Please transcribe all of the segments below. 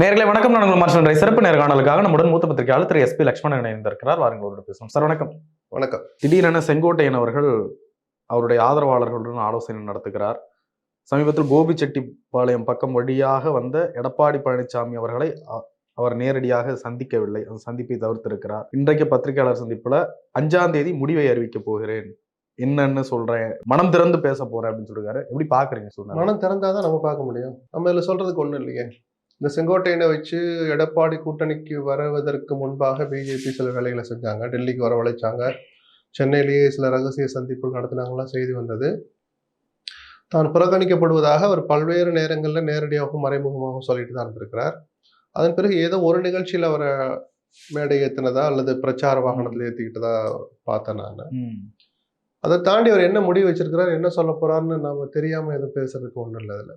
நேர்களை வணக்கம். நான் மார்ஷல் சிறப்பு நேர்காணலுக்காக நம்முடன் மூத்த பத்திரிகையாளர் திரு எஸ்பி லட்சுமணன் இணைந்திருக்கிறார். வாருங்களோடு பேசுவோம். சார் வணக்கம். வணக்கம். திடீரென செங்கோட்டையன் அவர்கள் அவருடைய ஆதரவாளர்களுடன் ஆலோசனை நடத்துகிறார். சமீபத்தில் கோபிச்செட்டிப்பாளையம் பக்கம் வழியாக வந்த எடப்பாடி பழனிசாமி அவர்களை அவர் நேரடியாக சந்திக்கவில்லை. அந்த சந்திப்பை தவிர்த்திருக்கிறார். இன்றைக்கு பத்திரிகையாளர் சந்திப்புல அஞ்சாம் தேதி முடிவை அறிவிக்க போகிறேன். என்னன்னு சொல்றேன். மனம் திறந்து பேச போறேன் அப்படின்னு சொல்லிருக்காரு. எப்படி பாக்குறீங்க சொன்னாங்க மனம் திறந்தாதான் நம்ம பார்க்க முடியும். நம்ம இதுல சொல்றதுக்கு ஒண்ணும் இல்லையே. இந்த செங்கோட்டையனை வச்சு எடப்பாடி கூட்டணிக்கு வருவதற்கு முன்பாக பிஜேபி சில வேலைகளை செஞ்சாங்க. டெல்லிக்கு வரவழைச்சாங்க சென்னையிலேயே சில ரகசிய சந்திப்புகள் நடத்தினாங்களாம். செய்தி வந்தது. தான் புறக்கணிக்கப்படுவதாக அவர் பல்வேறு நேரங்களில் நேரடியாகவும் மறைமுகமாகவும் சொல்லிட்டு தான் இருந்திருக்கிறார். அதன் பிறகு ஏதோ ஒரு நிகழ்ச்சியில் அவரை மேடை ஏற்றினதா அல்லது பிரச்சார வாகனத்தில் ஏற்றிக்கிட்டதா பார்த்தேன் நான். அதை தாண்டி அவர் என்ன முடிவு வச்சிருக்கிறார் என்ன சொல்ல போறாருன்னு நம்ம தெரியாம எதுவும் பேசுறதுக்கு ஒண்ணும் இல்லை அதுல.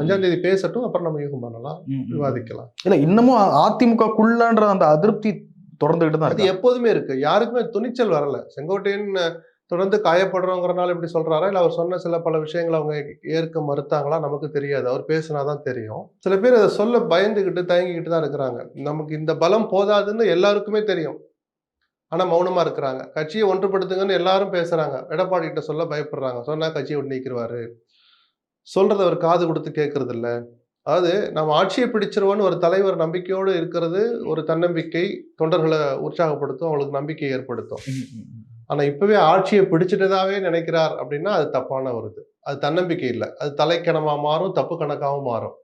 அஞ்சாம் தேதி பேசட்டும் அப்புறம் நம்ம யூகம் பண்ணலாம். விவாதிக்கலாம். இல்ல இன்னமும் அதிமுகக்குள்ளன்ற அந்த அதிருப்தி தொடர்ந்துகிட்டு தான் அது எப்போதுமே இருக்கு. யாருக்குமே துணிச்சல் வரல. செங்கோட்டையன் தொடர்ந்து காயப்படுறோங்கிறனால இப்படி சொல்றாரா? இல்ல அவர் சொன்ன சில பல விஷயங்களை அவங்க ஏற்க மறுத்தாங்களா? நமக்கு தெரியாது. அவர் பேசினாதான் தெரியும். சில பேர் அதை சொல்ல பயந்துகிட்டு தயங்கிக்கிட்டு தான் இருக்கிறாங்க. நமக்கு இந்த பலம் போதாதுன்னு எல்லாருக்குமே தெரியும். ஆனா மௌனமா இருக்கிறாங்க. கட்சியை ஒன்றுபடுத்துங்கன்னு எல்லாரும் பேசுறாங்க. எடப்பாடி கிட்ட சொல்ல பயப்படுறாங்க. சொன்னா கட்சியை விட்டு நீக்கிடுவாரு சொல்றத அவர் காது கொடுத்து கேட்கறது இல்ல அதாவது நம்ம ஆட்சியை பிடிச்சிருவோன்னு ஒரு தலைவர் நம்பிக்கையோடு இருக்கிறது ஒரு தன்னம்பிக்கை தொண்டர்களை உற்சாகப்படுத்தும் அவங்களுக்கு நம்பிக்கை ஏற்படுத்தும். ம், ம், ம். ஆனா இப்பவே ஆட்சியை பிடிச்சிட்டதாவே நினைக்கிறார் அப்படின்னா அது தப்பான வருது அது தன்னம்பிக்கை இல்லை. அது தலைக்கணமா மாறும் தப்பு கணக்காகவும் மாறும்.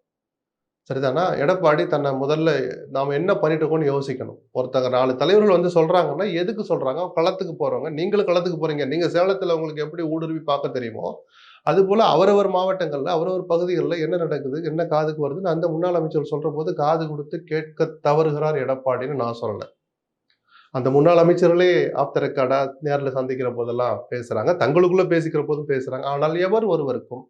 சரிதானா? எடப்பாடி தன்னை முதல்ல நாம் என்ன பண்ணிட்டு இருக்கோம்னு யோசிக்கணும். ஒருத்தங்க நாலு தலைவர்கள் வந்து சொல்கிறாங்கன்னா எதுக்கு சொல்கிறாங்க களத்துக்கு போகிறவங்க நீங்களும் களத்துக்கு போகிறீங்க நீங்கள் சேலத்தில் உங்களுக்கு எப்படி ஊடுருவி பார்க்க தெரியுமோ அதுபோல் அவரவர் மாவட்டங்களில் அவரவர் பகுதிகளில் என்ன நடக்குது? என்ன காதுக்கு வருதுன்னு அந்த முன்னாள் அமைச்சர் சொல்கிற போது காது கொடுத்து கேட்க தவறுகிறார் எடப்பாடின்னு நான் சொல்லலை. அந்த முன்னாள் அமைச்சர்களே ஆஃப் த நேரில் சந்திக்கிற போதெல்லாம் பேசுகிறாங்க தங்களுக்குள்ளே பேசிக்கிற போதும் பேசுகிறாங்க ஆனால் எவர் ஒருவருக்கும்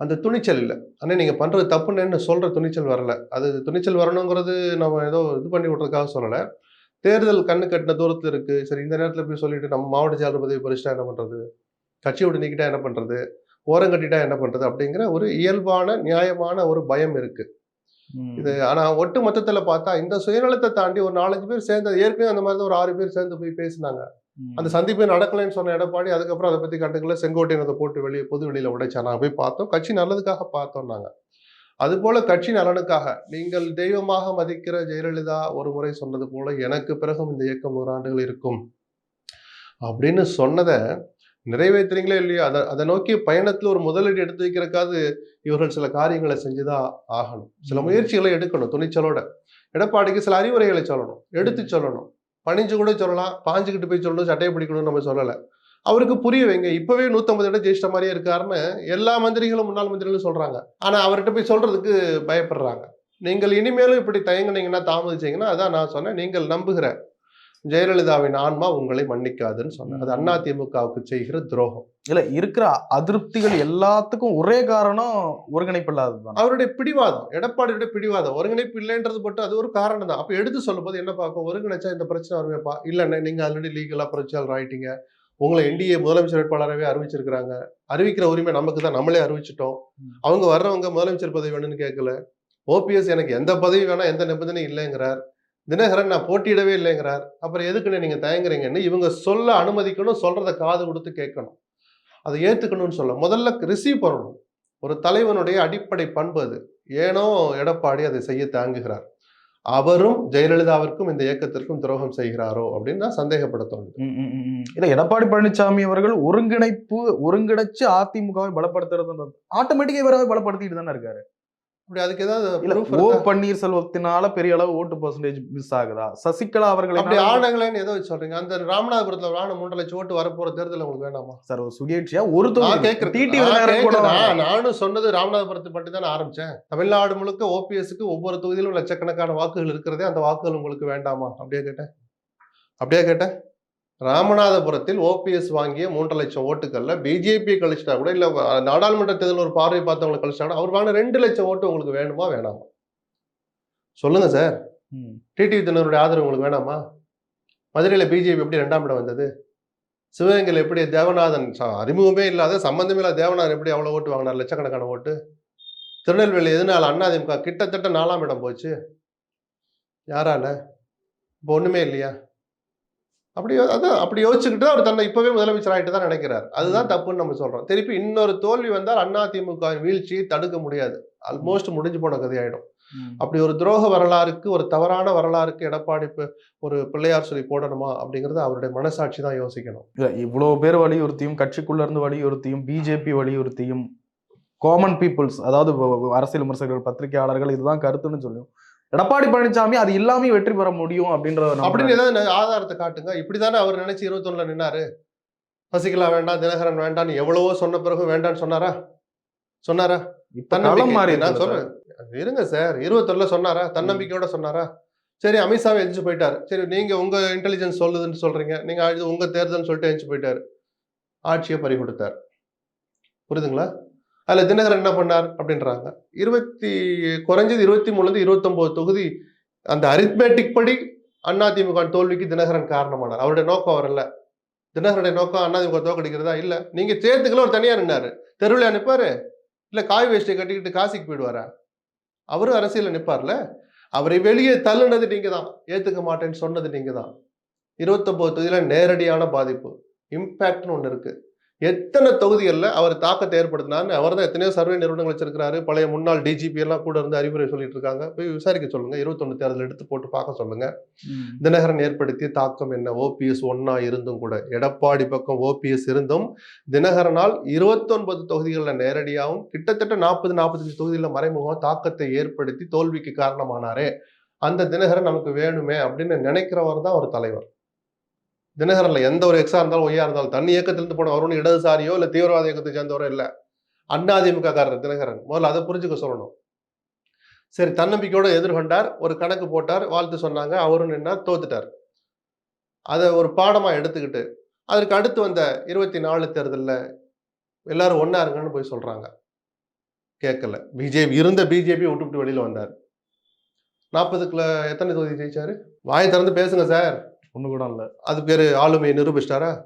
அந்த துணிச்சல் இல்லை. ஆனால் நீங்க பண்றது தப்புன்னு சொல்ற துணிச்சல் வரல. அது துணிச்சல் வரணுங்கிறது நம்ம ஏதோ இது பண்ணி விட்றதுக்காக சொல்லலை. தேர்தல் கண்ணு கட்டின தூரத்தில் இருக்கு. சரி இந்த நேரத்தில் போய் சொல்லிட்டு நம்ம மாவட்ட செயலர் பதவி பறிச்சிட்டா என்ன பண்றது? கட்சி விட்டு நீக்கிட்டா என்ன பண்றது? ஓரம் கட்டிட்டா என்ன பண்றது? அப்படிங்கிற ஒரு இயல்பான நியாயமான ஒரு பயம் இருக்கு. ம். இது ஆனா ஒட்டு மொத்தத்துல பார்த்தா இந்த சுயநலத்தை தாண்டி ஒரு நாலஞ்சு பேர் சேர்ந்து ஏற்கனவே அந்த மாதிரி தான் ஒரு ஆறு பேர் சேர்ந்து போய் பேசினாங்க. அந்த சந்திப்பே நடக்கலைன்னு சொன்ன எடப்பாடி அதுக்கப்புறம் அதை பத்தி கண்டுக்கல செங்கோட்டையன் அதை போட்டு வெளியே பொது வெளியில உடைச்சா நாங்க போய் பார்த்தோம். கட்சி நல்லதுக்காக பார்த்தோம் நாங்க. அது போல கட்சி நலனுக்காக நீங்கள் தெய்வமாக மதிக்கிற ஜெயலலிதா ஒரு முறை சொன்னது போல எனக்கு பிறகும் இந்த இயக்கம் நூறாண்டுகள் இருக்கும் அப்படின்னு சொன்னதை நிறைவேற்றுறீங்களே இல்லையோ? அதை அதை நோக்கி பயணத்துல ஒரு முதலீடு எடுத்து வைக்கிறக்காவது இவர்கள் சில காரியங்களை செஞ்சுதான் ஆகணும். சில. முயற்சிகளை எடுக்கணும் துணிச்சலோட. எடப்பாடிக்கு சில அறிவுரைகளை சொல்லணும் எடுத்து சொல்லணும். பணிஞ்சு கூட சொல்லலாம் பாஞ்சுக்கிட்டு போய் சொல்லணும் சட்டையை பிடிக்கணும்னு நம்ம சொல்லலை. அவருக்கு புரிய வைங்க இப்பவே நூற்றம்பது இடம் ஜெயிச்சிட்ட மாதிரியே இருக்காருன்னு எல்லா மந்திரிகளும் முன்னாள் மந்திரிகளும் சொல்கிறாங்க ஆனால் அவர்கிட்ட போய் சொல்கிறதுக்கு பயப்படுறாங்க. நீங்கள் இனிமேலும் இப்படி தயங்குனீங்கன்னா தாமதிச்சீங்கன்னா அதான் நான் சொன்னேன் நீங்கள் நம்புகிற ஜெயலலிதாவின் ஆன்மா உங்களை மன்னிக்காதுன்னு சொன்னேன் அது அண்ணா திமுகவுக்கு செய்கிற துரோகம். இல்ல இருக்கிற அதிருப்திகள் எல்லாத்துக்கும் ஒரே காரணம் ஒருங்கிணைப்பு இல்லாததுதான் அவருடைய பிடிவாதம் எடப்பாடியுடைய பிடிவாதம் ஒருங்கிணைப்பு இல்லைன்றது மட்டும் அது ஒரு காரணம் தான் அப்ப எடுத்து சொல்லும்போது என்ன பார்க்கும்? ஒருங்கிணைச்சா இந்த பிரச்சனை வருமேப்பா இல்லைண்ணே நீங்க ஆல்ரெடி லீகலா பிரச்சாரம் ஆயிட்டீங்க. உங்களை என்டிஏ முதலமைச்சர் வேட்பாளராகவே அறிவிச்சிருக்கிறாங்க. அறிவிக்கிற உரிமை நமக்கு தான் நம்மளே அறிவிச்சிட்டோம். அவங்க வர்றவங்க முதலமைச்சர் பதவி வேணும்னு கேட்கல ஓபிஎஸ் எனக்கு எந்த பதவி வேணா எந்த நிபந்தனையும் இல்லைங்கிறார். தினகரன் நான் போட்டியிடவே இல்லைங்கிறார். அப்புறம் எதுக்குன்னு நீங்கள் தயங்குறீங்கன்னு இவங்க சொல்ல அனுமதிக்கணும் சொல்கிறத காது கொடுத்து கேட்கணும். அதை ஏற்றுக்கணும்னு சொல்ல. முதல்ல ரிசீவ் பண்ணணும் ஒரு தலைவனுடைய அடிப்படை பண்பு அது. ஏனோ எடப்பாடி அதை செய்ய தாங்குகிறார். அவரும் ஜெயலலிதாவிற்கும் இந்த இயக்கத்திற்கும் துரோகம் செய்கிறாரோ? அப்படின்னு நான் சந்தேகப்பட தோணுது எடப்பாடி பழனிசாமி அவர்கள் ஒருங்கிணைப்பு ஒருங்கிணைச்சு அதிமுகவை பலப்படுத்துறதுன்றது. ஆட்டோமேட்டிக்காக இவராக பலப்படுத்திட்டு தானே இருக்காரு. அப்படி அதுக்கு ஏதாவது ஓ? பன்னீர்செல்வத்தினால பெரிய அளவு ஓட்டு பர்சன்டேஜ் மிஸ் ஆகுதா? சசிகலா அப்படி அவர்கள் ஆனங்களேன்னு ஏதோ சொல்றீங்க. அந்த ராமநாதபுரத்துல ஆணை மூன்றரை லட்சம் ஓட்டு வரப்போற தேர்தல் உங்களுக்கு வேணாமா சார் ஒரு சுயேட்சையா ஒரு கேட்கிறேன். நானும் சொன்னது ராமநாதபுரத்தை பற்றி தான் ஆரம்பிச்சேன். தமிழ்நாடு முழுக்க ஓபிஎஸ்க்கு ஒவ்வொரு தொகுதியிலும் லட்சக்கணக்கான வாக்குகள் இருக்கிறதே அந்த வாக்குகள் உங்களுக்கு வேண்டாமா? அப்படியே கேட்டேன். அப்படியே கேட்டேன். ராமநாதபுரத்தில் ஓபிஎஸ் வாங்கிய மூன்றரை லட்சம் ஓட்டுகள்ல பிஜேபி கழிச்சிட்டா கூட இல்ல நாடாளுமன்ற தேர்தல் ஒரு பார்வை பார்த்தவங்களை கழிச்சிட்டா கூட அவர் வாங்கின ரெண்டு லட்சம் ஓட்டு உங்களுக்கு வேணுமா வேணாமா? சொல்லுங்க சார் ம். டிடிவி தினருடைய ஆதரவு உங்களுக்கு வேணாமா? மதுரையில் பிஜேபி எப்படி ரெண்டாம் இடம் வந்தது? சிவகங்கையில் எப்படி தேவநாதன் அறிமுகமே இல்லாத சம்பந்தமே இல்லாத தேவநாதன் எப்படி அவ்வளோ ஓட்டு வாங்கினார்? லட்சக்கணக்கான ஓட்டு. திருநெல்வேலி எதனால அதிமுக கிட்டத்தட்ட நாலாம் இடம் போச்சு? யாரால? இப்போ ஒண்ணுமே இல்லையா? அப்படி அதான் அப்படி யோசிச்சுக்கிட்டு அவர் தன்னை இப்பவே முதலமைச்சர் ஆகிட்டு தான் நினைக்கிறார். அதுதான் தப்புன்னு நம்ம சொல்றோம். திருப்பி இன்னொரு தோல்வி வந்தால் அதிமுக வீழ்ச்சியை தடுக்க முடியாது. ஆல்மோஸ்ட் முடிஞ்சு போன கதையாயிடும். அப்படி ஒரு துரோக வரலாறுக்கு ஒரு தவறான வரலாறுக்கு எடப்பாடி ஒரு பிள்ளையார் சொல்லி போடணுமா அப்படிங்கறது அவருடைய மனசாட்சி தான் யோசிக்கணும். இல்ல இவ்வளவு பேர் வலியுறுத்தியும் கட்சிக்குள்ள இருந்து வலியுறுத்தியும் பிஜேபி வலியுறுத்தியும் காமன் பீப்புள்ஸ் அதாவது அரசியல் விமர்சகர்கள் பத்திரிகையாளர்கள் இதுதான் கருத்துன்னு சொல்லியும் எடப்பாடி பழனிசாமி அது இல்லாம வெற்றி பெற முடியும் அப்படின்ற. அப்படின்னு ஏதாவது ஆதாரத்தை காட்டுங்க. இப்படிதானே அவர் நினைச்சு இருபத்தொன்னுல நின்னாரு. சசிகலா வேண்டாம் தினகரன் வேண்டாம்னு எவ்வளவோ சொன்ன பிறகு வேண்டாம்னு சொன்னாரா? சொன்னாரா? மாறி நான் சொல்றேன். இருங்க சார். இருபத்தொன்னுல சொன்னாரா? தன்னம்பிக்கையோட சொன்னாரா? சரி அமித்ஷாவை எந்திரிச்சு போயிட்டாரு. சரி நீங்க உங்க இன்டெலிஜென்ஸ் சொல்லுதுன்னு சொல்றீங்க. நீங்க உங்க தேர்தல்னு சொல்லிட்டு எந்திரிச்சு போயிட்டாரு. ஆட்சியை பறி கொடுத்தார் புரியுதுங்களா? அதில் தினகரன் என்ன பண்ணார் அப்படின்றாங்க. இருபத்தி குறைஞ்சது இருபத்தி மூணுலேருந்து இருபத்தொம்போது தொகுதி அந்த அரித்மேட்டிக் படி அதிமுக தோல்விக்கு தினகரன் காரணமானார். அவருடைய நோக்கம் வரல தினகரனுடைய நோக்கம் அதிமுக தோக்கடிக்கிறதா? இல்லை. நீங்கள் சேர்த்துக்கல ஒரு தனியாக நின்னார். தெருவில் நிற்பார் இல்லை காய் வேஷ்டியை கட்டிக்கிட்டு காசிக்கு போயிடுவாரா? அவரும் அரசியலில் நிற்பார்ல அவரை வெளியே தள்ளுனது நீங்கள் தான் ஏற்றுக்க மாட்டேன்னு சொன்னது நீங்கள் தான் இருபத்தொம்போது தொகுதியில் நேரடியான பாதிப்பு. இம்பேக்ட்னு ஒன்று இருக்குது எத்தனை தொகுதிகளில் அவர் தாக்கத்தை ஏற்படுத்தினார்னு அவர் தான் எத்தனையோ சர்வே நிறுவனங்கள் வச்சிருக்காரு பழைய முன்னாள் டிஜிபி எல்லாம் கூட இருந்து அறிவுரை சொல்லிட்டு இருக்காங்க. போய் விசாரிக்க சொல்லுங்க. இருபத்தொன்னு தேர்தல் எடுத்து போட்டு பார்க்க சொல்லுங்க. தினகரன் ஏற்படுத்திய தாக்கம் என்ன? ஓபிஎஸ் ஒன்னா இருந்தும் கூட. எடப்பாடி பக்கம் ஓபிஎஸ் இருந்தும் தினகரனால் இருபத்தொன்பது தொகுதிகளில் நேரடியாகவும் கிட்டத்தட்ட நாற்பது நாற்பத்தஞ்சு தொகுதிகளில் மறைமுகம் தாக்கத்தை ஏற்படுத்தி தோல்விக்கு காரணமானாரே. அந்த தினகரன் நமக்கு வேணுமே அப்படின்னு நினைக்கிறவர் தான் ஒரு தலைவர். தினகரன்ல எந்த ஒரு எக்ஸா இருந்தாலும் ஒய்யா இருந்தாலும் தண்ணி இயக்கத்திலிருந்து போன அவரும் இடதுசாரியோ இல்ல தீவிரவாத இயக்கத்தை சேர்ந்தவரோ இல்ல அதிமுக காரர் தினகரன். முதல்ல அதை புரிஞ்சுக்க சொல்லணும். சரி தன்னம்பிக்கையோட எதிர்கொண்டார் ஒரு கணக்கு போட்டார் வாழ்த்து சொன்னாங்க அவரும் நின்னார் தோத்துட்டார். அதை ஒரு பாடமா எடுத்துக்கிட்டு அதற்கு அடுத்து வந்த இருபத்தி நாலு தேர்தலில் எல்லாரும் ஒன்றா இருங்கன்னு போய் சொல்கிறாங்க கேட்கல பிஜேபி இருந்த பிஜேபி விட்டுவிட்டு வெளியில் வந்தார். நாற்பதுக்குள்ள எத்தனை தொகுதி ஜெயிச்சாரு? வாயை திறந்து பேசுங்க சார். ஒண்ணு கூட இல்ல. அது பேரு ஆளுமையை நிரூபிச்சிட்டாரா?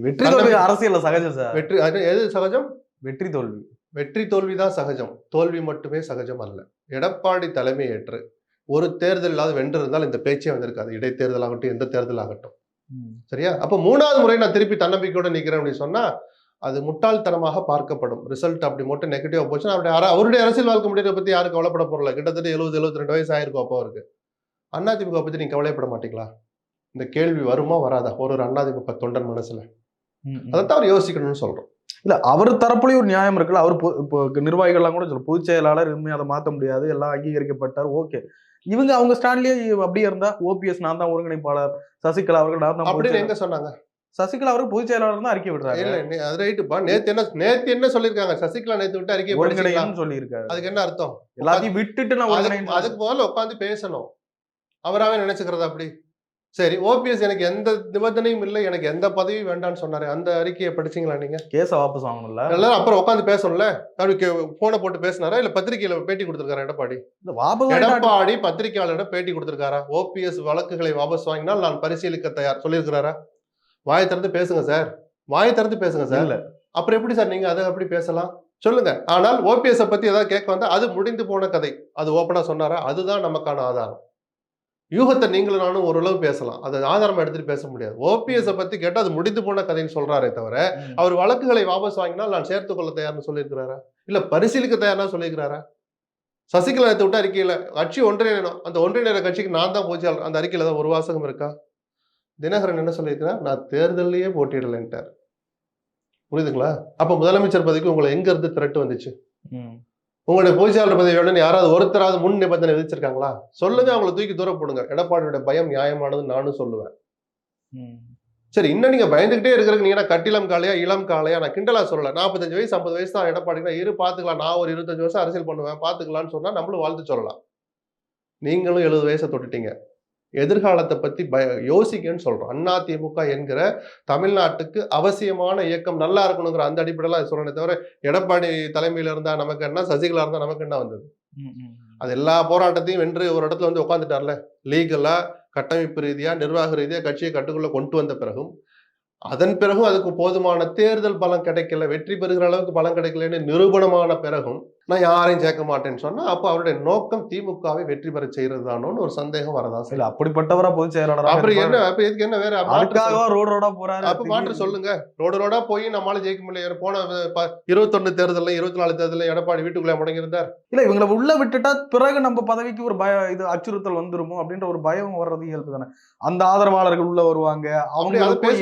வெற்றி தோல்வி. அரசியல்ல சகஜம் சார். வெற்றி அது எது சகஜம்? வெற்றி தோல்வி. வெற்றி தோல்வி தான் சகஜம். தோல்வி மட்டுமே சகஜம் அல்ல. எடப்பாடி தலைமை ஏற்று ஒரு தேர்தல் இல்லாத வென்றிருந்தால் இந்த பேச்சே வந்திருக்காது. இடைத்தேர்தல் ஆகட்டும் எந்த தேர்தல் ஆகட்டும். சரியா? அப்போ மூணாவது முறை நான் திருப்பி தன்னம்பிக்கையோட நிக்கிறேன் அப்படின்னு சொன்னா அது முட்டாள்தனமாக பார்க்கப்படும். ரிசல்ட் அப்படி மட்டும் நெகட்டிவா போச்சுன்னா அவருடைய அர- அவருடைய அரசியல் வாழ்க்கை முடியறத பத்தி யாரும் கவலைப்பட போறல கிட்டத்தட்ட எழுபது எழுபத்தி ரெண்டு வயசு ஆயிருக்கும் அப்போ அவருக்கு. அதிமுக பத்தி நீங்க கவலைப்பட மாட்டீங்களா? இந்த கேள்வி வருமா வராதா? ஒரு ஒரு அதிமுக தொண்டன் மனசுல. அதைத்தான் அவர் யோசிக்கணும்னு சொல்றோம். இல்ல அவர் தரப்புலயும் ஒரு நியாயம் இருக்குல்ல அவர் இப்போ நிர்வாகிகள்லாம் கூட சொல்ல பொதுச் செயலாளர் இனிமே அதை மாத்த முடியாது எல்லாம் அங்கீகரிக்கப்பட்டார் ஓகே. இவங்க அவங்க ஸ்டாண்ட்லயே அப்படியே இருந்தா ஓபிஎஸ் நான் தான் ஒருங்கிணைப்பாளர் சசிகலா அவர்கள் நான் தான் அப்படின்னு. எங்க சொன்னாங்க? சசிகலா அவர்கள் பொதுச் செயலாளர் தான் அறிக்கை விடுறாங்க இல்ல அது ரைட்டுப்பா நேத்து என்ன நேத்து என்ன சொல்லிருக்காங்க சசிகலா நேத்து விட்டு அறிக்கை? ஒருங்கிணைன்னு சொல்லி இருக்காரு அதுக்கு என்ன அர்த்தம்? எல்லாத்தையும் விட்டுட்டு நான் அதுக்கு முதல்ல உட்காந்து பேசணும். அவராவே நினைச்சுக்கிறது அப்படி. சரி ஓபிஎஸ் எனக்கு எந்த நிபந்தனையும் இல்லை எனக்கு எந்த பதவியும் வேண்டாம்னு சொன்னாரு. அந்த அறிக்கையை படிச்சீங்களா நீங்க? கேஸ வாபஸ் வாங்கணும்ல. எல்லாரும் அப்புறம் உட்காந்து பேசணும்ல? அப்படி போனை போட்டு பேசினாரா? இல்ல பத்திரிகையில பேட்டி கொடுத்திருக்காரா எடப்பாடி? எடப்பாடி பத்திரிகையாளரிடம் பேட்டி கொடுத்திருக்காரா? ஓபிஎஸ் வழக்குகளை வாபஸ் வாங்கினால் நான் பரிசீலிக்க தயார் சொல்லியிருக்கிறாரா? வாயை திறந்து பேசுங்க சார். வாயை திறந்து பேசுங்க சார். இல்ல. அப்புறம் எப்படி சார் நீங்க அதை எப்படி பேசலாம்? சொல்லுங்க. ஆனால் ஓபிஎஸ் பத்தி ஏதாவது கேட்க வந்தா அது முடிந்து போன கதை. அது ஓப்பனா சொன்னாரா? அதுதான் நமக்கான ஆதாரம். யூகத்தை நீங்களும் நானும் ஓரளவு பேசலாம். அதை ஆதாரமா எடுத்துட்டு பேச முடியாது. ஓபிஎஸ் பத்தி கேட்டா அது முடிந்து போன கதைன்னு சொல்றாரே தவிர. அவர் வழக்குகளை வாபஸ் வாங்கினால் நான் சேர்த்துக் கொள்ள தயார்னு சொல்லியிருக்கிறாரா? இல்ல பரிசீலிக்க தயார்னா சொல்லியிருக்கிறாரா? சசிகலா நேத்து விட்ட அறிக்கையில கட்சி ஒன்றிணையணும் அந்த ஒன்றிணைற கட்சிக்கு நான் தான் போச்சாளர் அந்த அறிக்கையில தான் ஒரு வாசகம் இருக்கா? தினகரன் என்ன சொல்லியிருக்கிறார்? நான் தேர்தலையே போட்டியிடலைன்ட்டார். புரியுதுங்களா? அப்ப முதலமைச்சர் பதவிக்கு உங்களை எங்க இருந்து திரட்டு வந்துச்சு. உங்களுடைய பொதுச்செயலாளர் பதவி வேணும்னு யாராவது ஒருத்தராவது முன் நிபந்தனை விதிச்சிருக்காங்களா? சொல்லுங்க அவங்களை தூக்கி தூரம் போடுங்க. எடப்பாடியோட பயம் நியாயமானது நானும் சொல்லுவேன். சரி இன்னும் நீங்க பயந்துகிட்டே இருக்கிறதுக்கு நீங்க கட்டிலம் காலையா இளம் காலையா? நான் கிண்டலா சொல்லல. நாற்பத்தஞ்சு வயசு ஐம்பது வயசு தான் எடப்பாடினா இரு பாத்துக்கலாம். நான் ஒரு இருபத்தஞ்சு வருஷம் அரசியல் பண்ணுவேன் பாத்துக்கலாம்னு சொன்னா நம்மளும் வாழ்த்து சொல்லலாம். நீங்களும் எழுபது வயசை தொட்டுட்டீங்க. எதிர்காலத்தை பத்தி பய யோசிக்கன்னு சொல்றோம். அதிமுக என்கிற தமிழ்நாட்டுக்கு அவசியமான இயக்கம் நல்லா இருக்கணுங்கிற அந்த அடிப்படையில் சொல்றேனே தவிர எடப்பாடி தலைமையில இருந்தா நமக்கு என்ன சசிகலா இருந்தா நமக்கு என்ன வந்தது. அது எல்லா போராட்டத்தையும் வென்று ஒரு இடத்துல வந்து உட்காந்துட்டார்ல லீகலா கட்டமைப்பு ரீதியா நிர்வாக ரீதியா கட்சியை கட்டுக்குள்ள கொண்டு வந்த பிறகும் அதன் பிறகும் அதுக்கு போதுமான தேர்தல் பலம் கிடைக்கல வெற்றி பெறுகிற அளவுக்கு பலம் கிடைக்கலன்னு நிரூபணமான பிறகும் நான் யாரையும் சேர்க்க மாட்டேன்னு சொன்னா அப்ப அவருடைய நோக்கம் திமுகவை வெற்றி பெற செய்யறதுதானோன்னு ஒரு சந்தேகம் வரதான் இல்ல செய்யும் அப்படிப்பட்டவரா பொதுச் செயலாளரா அப்புறம் என்ன அப்ப இதுக்கு என்ன வேற? ரோடு ரோடா போறாரு? அப்ப மாற்று சொல்லுங்க. ரோடு ரோடா போய் நம்மளால ஜெயிக்க முடியல. போன இருபத்தொன்னு தேர்தல்ல இருபத்தி நாலு தேர்தல்ல எடப்பாடி வீட்டுக்குள்ள முடங்கி இருந்தார் இல்ல இவங்களை உள்ள விட்டுட்டா பிறகு நம்ம பதவிக்கு ஒரு பய இது அச்சுறுத்தல் வந்துருமோ அப்படின்ற ஒரு பயம் வர்றது இயல்பு தானே. அந்த ஆதரவாளர்கள் உள்ள வருவாங்க. பேச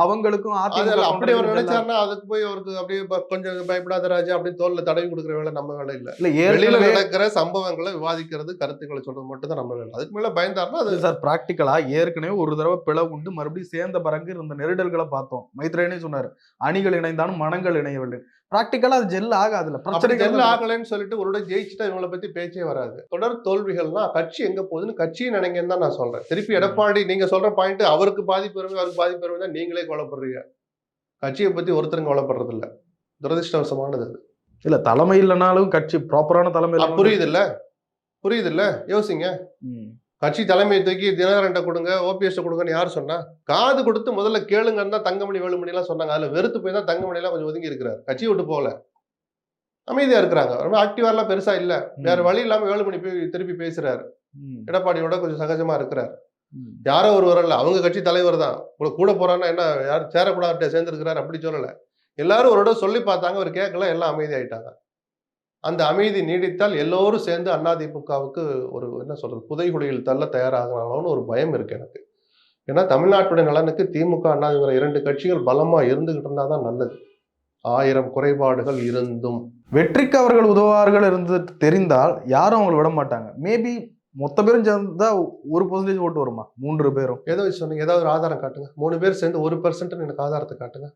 அவங்களுக்கும் அப்படி அவர் நினைச்சாருன்னா அதுக்கு போய் அவருக்கு அப்படியே கொஞ்சம் பயப்படாத ராஜா அப்படி தோல்ல தடவி கொடுக்குற வேலை நம்ம வேலை இல்ல. இல்ல வெளியில நடக்கிற சம்பவங்களை விவாதிக்கிறது கருத்துக்களை சொல்றது மட்டும் தான் நம்ம வேலை. அதுக்கு மேல பயந்தாருன்னா அது சார் பிராக்டிக்கலா ஏற்கனவே ஒரு தடவை பிளவு உண்டு. மறுபடியும் சேர்ந்த பிறகு இருந்த நெருடல்களை பார்த்தோம். மைத்ரேனே சொன்னாரு அணிகள் இணைந்தாலும் மனங்கள் இணையவில்லை. பிராக்டிக்கலா அது ஜெல் ஆகாதுல்ல அப்படி பிரச்சனைகள் ஜெல் ஆகலைன்னு சொல்லிட்டு ஒரு தடவை ஜெயிச்சுட்டா இவங்களை பத்தி பேச்சே வராது. தொடர் தோல்விகள்னா கட்சி எங்க போகுதுன்னு கட்சியை நினைங்கன்னு தான் நான் சொல்றேன். திருப்பி எடப்பாடி நீங்க சொல்ற பாயிண்ட் அவருக்கு பாதிப்பு வரும் அவருக்கு பாதிப்பு வரும் நீங்களே கொலைப்படுறீங்க கட்சியை பத்தி ஒருத்தரும் கொலைப்படுறது இல்ல துரதிருஷ்டவசமானது அது. இல்ல தலைமை இல்லைனாலும் கட்சி ப்ராப்பரான தலைமை புரியுது இல்ல புரியுது இல்ல யோசிங்க. கட்சி தலைமையை தூக்கி தினகரன்ட்ட கொடுங்க ஓபிஎஸ் கொடுங்கன்னு யார் சொன்னா காது கொடுத்து முதல்ல கேளுங்கன்னு தான் தங்கமணி வேலுமணி எல்லாம் சொன்னாங்க. அதுல வெறுத்து போய் தான் தங்கமணி எல்லாம் கொஞ்சம் ஒதுங்கி இருக்கிறார். கட்சி விட்டு போகல. அமைதியா இருக்கிறாங்க. ரொம்ப ஆக்டிவா எல்லாம் பெருசா இல்ல. வேற வழி இல்லாம வேலுமணி போய் திருப்பி பேசுறாரு. எடப்பாடியோட கொஞ்சம் சகஜமா இருக்கிறார். யாரோ ஒருவர் இல்ல அவங்க கட்சி தலைவர் தான். கூட கூட போறான்னா என்ன யார் சேரக்கூடாது சேர்ந்துருக்கிறார் அப்படி சொல்லல. எல்லாரும் ஒரு இடம் சொல்லி பார்த்தாங்க அவர் கேட்கல எல்லாம் அமைதியாயிட்டாங்க அந்த அமைதி நீடித்தால் எல்லோரும் சேர்ந்து அதிமுகவுக்கு ஒரு என்ன சொல்றது புதைகுழியில் தள்ள தயாராகிறாங்களோன்னு ஒரு பயம் இருக்கு எனக்கு. ஏன்னா தமிழ்நாட்டுடைய நலனுக்கு திமுக அண்ணாதிமுக இரண்டு கட்சிகள் பலமா இருந்துகிட்டு இருந்தாதான் நல்லது. ஆயிரம் குறைபாடுகள் இருந்தும். வெற்றிக்கு அவர்கள் உதவார்கள் இருந்து தெரிந்தால் யாரும் அவங்களை விட மாட்டாங்க. மேபி மொத்த பேரும் சேர்ந்தா ஒரு பர்சன்டேஜ் ஓட்டு வருமா? மூன்று பேரும். ஏதோ சொன்னீங்க ஏதாவது ஒரு ஆதாரம் காட்டுங்க. மூணு பேர் சேர்ந்து ஒரு பெர்சன்ட் எனக்கு ஆதாரத்தை காட்டுங்க.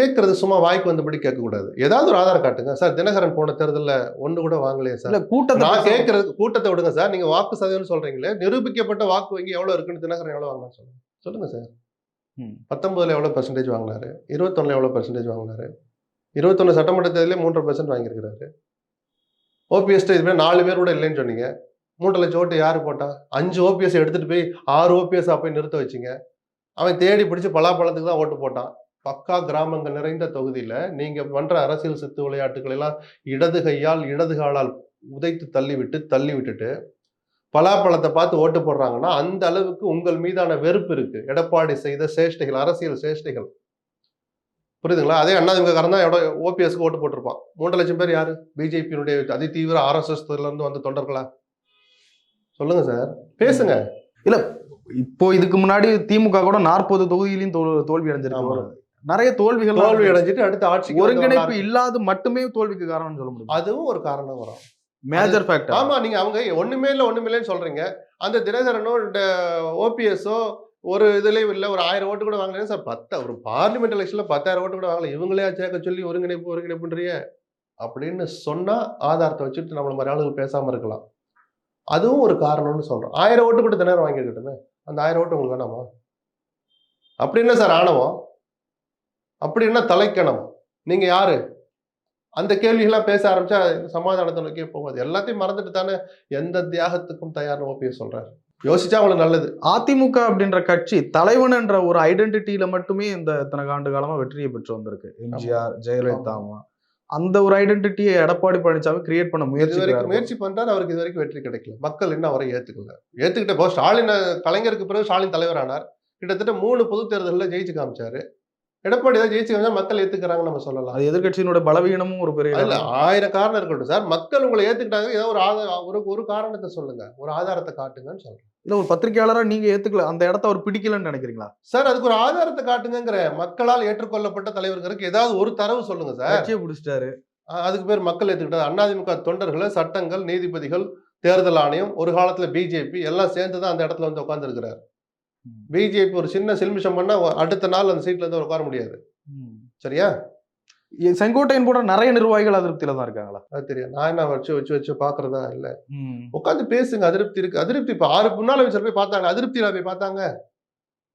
கேட்கறது சும்மா வாய்க்கு வந்தபடி கேட்கக்கூடாது. ஏதாவது ஒரு ஆதாரம் காட்டுங்க. சார் தினகரன் போன தேர்தல்ல ஒண்ணு கூட வாங்கலையே சார். கூட்டத்தை நான் கேட்கறது கூட்டத்தை விடுங்க சார். நீங்க வாக்கு சதவீதம் சொல்றீங்களே நிரூபிக்கப்பட்ட வாக்கு வங்கி எவ்வளவு இருக்குன்னு தினகரன் எவ்வளவு வாங்கினா சொல்லுங்க. சொல்லுங்க சார். ம். பத்தொன்பதுல எவ்வளவு பெர்சன்டேஜ் வாங்கினாரு? இருபத்தொன்னுல எவ்வளவு பெர்சன்டேஜ் வாங்கினாரு? இருபத்தொன்னு சட்டமன்ற தேர்தலே மூன்றரை பெர்சன்ட் வாங்கியிருக்கிறாரு. ஓபிஎஸ் இதுவே நாலு பேர் கூட இல்லைன்னு சொன்னீங்க. மூன்று லட்சம் ஓட்டு யாரு போட்டா? அஞ்சு ஓபிஎஸ் எடுத்துட்டு போய் ஆறு ஓபிஎஸ் போய் நிறுத்த வச்சீங்க. அவன் தேடி பிடிச்சு பலாப்பழத்துக்கு தான் ஓட்டு போட்டான். பக்கா கிராமங்கள் நிறைந்த தொகுதியில நீங்க பண்ற அரசியல் சித்து விளையாட்டுகள் எல்லாம் இடது கையால் இடது காலால் உதைத்து தள்ளி விட்டு தள்ளி விட்டுட்டு பலாப்பழத்தை பார்த்து ஓட்டு போடுறாங்கன்னா அந்த அளவுக்கு உங்கள் மீதான வெறுப்பு இருக்கு. எடப்பாடி செய்த சேஷ்டைகள் அரசியல் சேஷ்டைகள். புரியுதுங்களா? அதே அண்ணாதிமுக காரன் தான் ஓபிஎஸ்க்கு ஓட்டு போட்டிருப்பான். மூன்று லட்சம் பேர் யாரு? பிஜேபியினுடைய அதிதீவிர ஆர்எஸ்எஸ் இருந்து வந்த தொண்டர்களா? சொல்லுங்க சார். பேசுங்க. இப்போ இதுக்கு முன்னாடி திமுக கூட நாற்பது தொகுதியிலையும் தோல்- தோல்வி அடைஞ்சிருக்கு. ஆமா. நிறைய தோல்விகள் தோல்வி அடைஞ்சிட்டு அடுத்த ஆட்சிக்கு ஒருங்கிணைப்பு இல்லாத மட்டுமே தோல்விக்கு காரணம் சொல்ல முடியும்? அதுவும் ஒரு காரணம் வரும். மேஜர் ஃபேக்டர் ஆமா நீங்க அவங்க ஒண்ணுமே இல்ல ஒண்ணுமே இல்லைன்னு சொல்றீங்க. அந்த தினகரனோ ஓபிஎஸ்ஓ ஒரு இதுலயும் இல்ல ஒரு ஆயிரம் ஓட்டு கூட வாங்கலையா சார் பத்து ஒரு பார்லிமெண்ட் எலெக்ஷன்ல பத்தாயிரம் ஓட்டு கூட வாங்கல. இவங்களே சேர்க்க சொல்லி ஒருங்கிணைப்பு ஒருங்கிணைப்புன்றிய அப்படின்னு சொன்னா ஆதாரத்தை வச்சுட்டு நம்மள மாதிரி ஆளுகள் பேசாம இருக்கலாம். அதுவும் ஒரு காரணம்னு சொல்றோம். ஆயிரம் ஓட்டு கூட தினகரன் வாங்கியிருக்கட்டுமே. அந்த ஆயிரம் ஓட்டு உங்களுக்கு வேணாமா? அப்படி என்ன சார் ஆணவம். அப்படி என்ன தலைக்கணம். நீங்க யாரு? அந்த கேள்விகள்லாம் பேச ஆரம்பிச்சா சமாதானத்தை நோக்கியே போகாது. எல்லாத்தையும் மறந்துட்டு தானே எந்த தியாகத்துக்கும் தயார்னு ஓபிஎஸ் சொல்றாரு. யோசிச்சா அவங்களுக்கு நல்லது. அதிமுக அப்படின்ற கட்சி தலைவன் என்ற ஒரு ஐடென்டிட்டியில மட்டுமே இந்த இத்தனை ஆண்டு காலமா வெற்றியை பெற்று வந்திருக்கு. எம்ஜிஆர் ஜெயலலிதா அம்மா அந்த ஒரு ஐடென்டிட்டியை எடப்பாடி பழனிசாமி கிரியேட் பண்ண முயற்சி வரைக்கும் முயற்சி பண்றாரு அவருக்கு இது வரைக்கும் வெற்றி கிடைக்கல. மக்கள் இன்னும் அவரை ஏத்துக்கல. ஏத்துக்கிட்ட இப்போ ஸ்டாலின் கலைஞருக்கு பிறகு ஸ்டாலின் தலைவரானார். கிட்டத்தட்ட மூணு பொது தேர்தலில் ஜெயிச்சு காமிச்சாரு. எடப்பாடி தான் ஜெயிச்சு காமிச்சா மக்கள் ஏத்துக்கிறாங்கன்னு நம்ம சொல்லலாம். அது எதிர்க்கட்சியினோட பலவீனமும் ஒரு பெரிய இல்ல. ஆயிரம் காரணம் இருக்கட்டும். சார் மக்கள் உங்களை ஏத்துக்கிட்டாங்க. ஏதோ ஒரு ஆதார ஒரு ஒரு காரணத்தை சொல்லுங்க. ஒரு ஆதாரத்தை காட்டுங்கன்னு சொல்றேன். இல்ல ஒரு பத்திரிகையாளரா நீங்க ஏத்துக்கல. அந்த இடத்த அவர் பிடிக்கலன்னு நினைக்கிறீங்களா? சார் அதுக்கு ஒரு ஆதாரத்தை காட்டுங்கிற மக்களால் ஏற்றுக்கொள்ளப்பட்ட தலைவர்களுக்கு ஏதாவது ஒரு தரவு சொல்லுங்க சார். கட்சியை பிடிச்சிட்டாரு. அதுக்கு பேர் மக்கள் ஏற்றுக்கிட்டது அதிமுக தொண்டர்கள் சட்டங்கள் நீதிபதிகள் தேர்தல் ஆணையம் ஒரு காலத்துல பிஜேபி எல்லாம் சேர்ந்து தான் அந்த இடத்துல வந்து உட்கார்ந்துருக்கிறார். பிஜேபி ஒரு சின்ன சில்மிஷம் பண்ணா அடுத்த நாள் அந்த சீட்ல இருந்து உட்கார முடியாது. சரியா? செங்கோட்டையன் போட நிறைய நிர்வாகிகள் அதிருப்தியில தான் இருக்காங்களா? அது தெரியும் நான் என்ன வச்சு வச்சு வச்சு பாக்குறதா இல்ல. உட்காந்து பேசுங்க. அதிருப்தி இருக்கு. அதிருப்தி இப்ப ஆறு முதலமைச்சர் போய் பார்த்தாங்க. அதிருப்தியில போய் பார்த்தாங்க.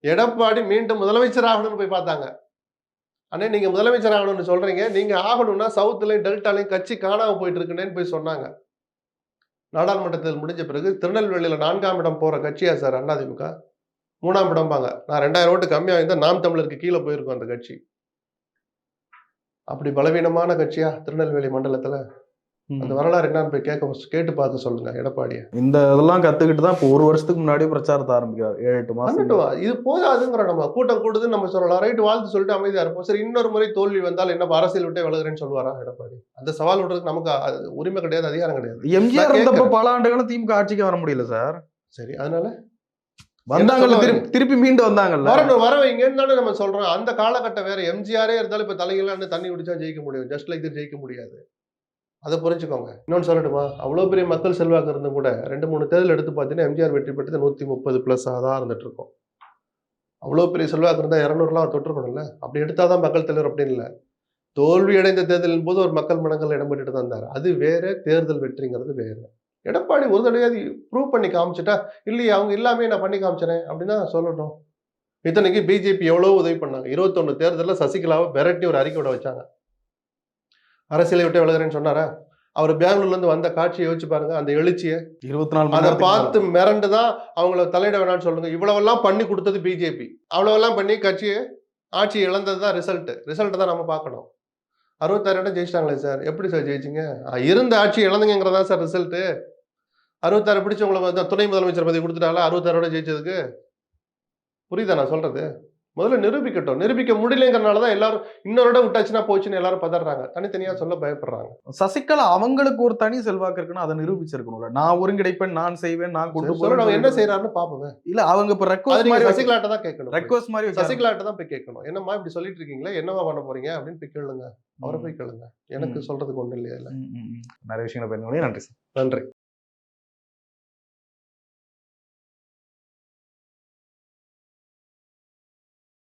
எடப்பாடி மீண்டும் முதலமைச்சர் ஆகணும்னு போய் பார்த்தாங்க. அண்ணே நீங்க முதலமைச்சர் ஆகணும்னு சொல்றீங்க. நீங்க ஆகணும்னா சவுத்துலயும் டெல்டாலையும் கட்சி காணாம போயிட்டு இருக்குன்னு போய் சொன்னாங்க. நாடாளுமன்ற தேர்தல் முடிஞ்ச பிறகு திருநெல்வேலியில நான்காம் இடம் போற கட்சியா சார் அதிமுக மூணாம் இடம்பாங்க நான் ரெண்டாயிரம் ஓட்டு கம்மியா இருந்தா நாம் தமிழருக்கு கீழே போயிருக்கும் அந்த கட்சி. அப்படி பலவீனமான கட்சியா திருநெல்வேலி மண்டலத்துல. அந்த வரலாறு என்னன்னு போய் கேட்க கேட்டு பார்க்க சொல்லுங்க எடப்பாடியை. இந்த இதெல்லாம் கத்துக்கிட்டு தான் இப்போ ஒரு வருஷத்துக்கு முன்னாடியே பிரச்சாரத்தை ஆரம்பிக்கிறார். ஏழு எட்டு மாசம். இது போதாதுங்கிற நம்ம கூட்டம் கூடுதுன்னு நம்ம சொல்லலாம். ரைட் வாழ்த்து சொல்லிட்டு அமைதியா இருப்போம். சரி இன்னொரு முறை தோல்வி வந்தால் என்ன அரசியல் விட்டே விலகுறேன்னு சொல்லுவாரா எடப்பாடி? அந்த சவால் விடுறதுக்கு நமக்கு அது உரிமை கிடையாது அதிகாரம் கிடையாது. எம்ஜிஆர் இருந்தப்ப. பல ஆண்டுகளும் திமுக ஆட்சிக்கு வர முடியல சார். சரி அதனால? வந்தாங்கல்ல திருப்பி திருப்பி மீண்டு வந்தாங்கல்ல? வரணும் வர வைங்கன்னு தானே நம்ம சொல்றோம். அந்த காலகட்டம் வேற. எம்ஜிஆரே இருந்தாலும் இப்ப தலைகளான்னு தண்ணி குடிச்சா ஜெயிக்க முடியும். ஜஸ்ட் லைக் ஜெயிக்க முடியாது. அதை புரிஞ்சுக்கோங்க. இன்னொன்னு சொல்லட்டுமா? அவ்வளவு பெரிய மக்கள் செல்வாக்கு இருந்தும் கூட ரெண்டு மூணு தேர்தல் எடுத்து பார்த்தீங்கன்னா எம்ஜிஆர் வெற்றி பெற்றது நூத்தி முப்பது பிளஸ் தான் இருந்துட்டு இருக்கும். அவ்வளவு பெரிய செல்வாக்கு இருந்தா இரநூறுலாம் தொற்றுக்கணும்ல அப்படி எடுத்தாதான் மக்கள் தலைவர் அப்படின்னு இல்லை. தோல்வி அடைந்த தேர்தலின் போது ஒரு மக்கள் மனங்கள் இடம்பெற்றுட்டு தான் இருந்தார். அது வேற. தேர்தல் வெற்றிங்கிறது வேற. எடப்பாடி ஒரு தடவையாவது ப்ரூவ் பண்ணி காமிச்சிட்டா இல்லையே அவங்க எல்லாமே நான் பண்ணி காமிச்சேனே அப்படின்னு தான் சொல்லணும் இத்தனைக்கு பிஜேபி எவ்வளோ உதவி பண்ணாங்க. இருபத்தொன்னு தேர்தலில் சசிகலாவை விரட்டி ஒரு அறிக்கை விட வச்சாங்க. அரசியலை விட்டு விலகுறேன்னு சொன்னாரா? அவர் பெங்களூர்ல இருந்து வந்த காட்சியை யோசிச்சு பாருங்க அந்த எழுச்சியை. இருபத்தி நாலு அதை பார்த்து மிரண்டு தான் அவங்கள தலையிட வேணாம்னு சொல்லுங்க. இவ்வளவெல்லாம் பண்ணி கொடுத்தது பிஜேபி அவ்வளவெல்லாம் பண்ணி கட்சியை ஆட்சி இழந்தது தான் ரிசல்ட் ரிசல்ட் தான் நம்ம பார்க்கணும். அறுபத்தாறு இடம் ஜெயிச்சிட்டாங்களே சார். எப்படி சார் ஜெயிச்சிங்க? இருந்த ஆட்சி இழந்துங்கிறதா சார் ரிசல்ட்டு அறுபத்தாறு பிடிச்சவங்களை துணை முதலமைச்சர் பதவி கொடுத்துட்டாங்களா? அறுபத்தாறு ஜெயிச்சதுக்கு? புரியுதா நான் சொல்றது? முதல்ல நிரூபிக்கட்டும். நிரூபிக்க முடியலங்கிறனால தான் எல்லாரும் இன்னொரு இடம் விட்டாச்சுன்னா போச்சுன்னு எல்லாரும் பதறாங்க. தனித்தனியா சொல்ல பயப்படுறாங்க. சசிகலா அவங்களுக்கு ஒரு தனி செல்வாக்கு இருக்குன்னா அதை நிரூபிச்சிருக்கணும்ல. நான் ஒருங்கிணைப்பேன் நான் செய்வேன் நான் கொண்டு அவங்க என்ன போறேன் செய்யறாருன்னு பாப்போமே. இல்ல அவங்க இப்ப ரெக்வஸ்ட் மாதிரி சசிகலாட்ட தான் கேட்கணும். ரெக்வஸ்ட் மாதிரி. சசிகலாட்ட தான் போய் கேட்கணும். என்னம்மா இப்படி சொல்லிட்டு இருக்கீங்களே? என்னவா பண்ண போறீங்க? அப்படின்னு போய் கேளுங்க. அவரை போய் கேளுங்க. எனக்கு. சொல்றதுக்கு ஒண்ணு இல்லையா இல்ல. நிறைய விஷயங்களை பேசுங்க நன்றி சார். நன்றி.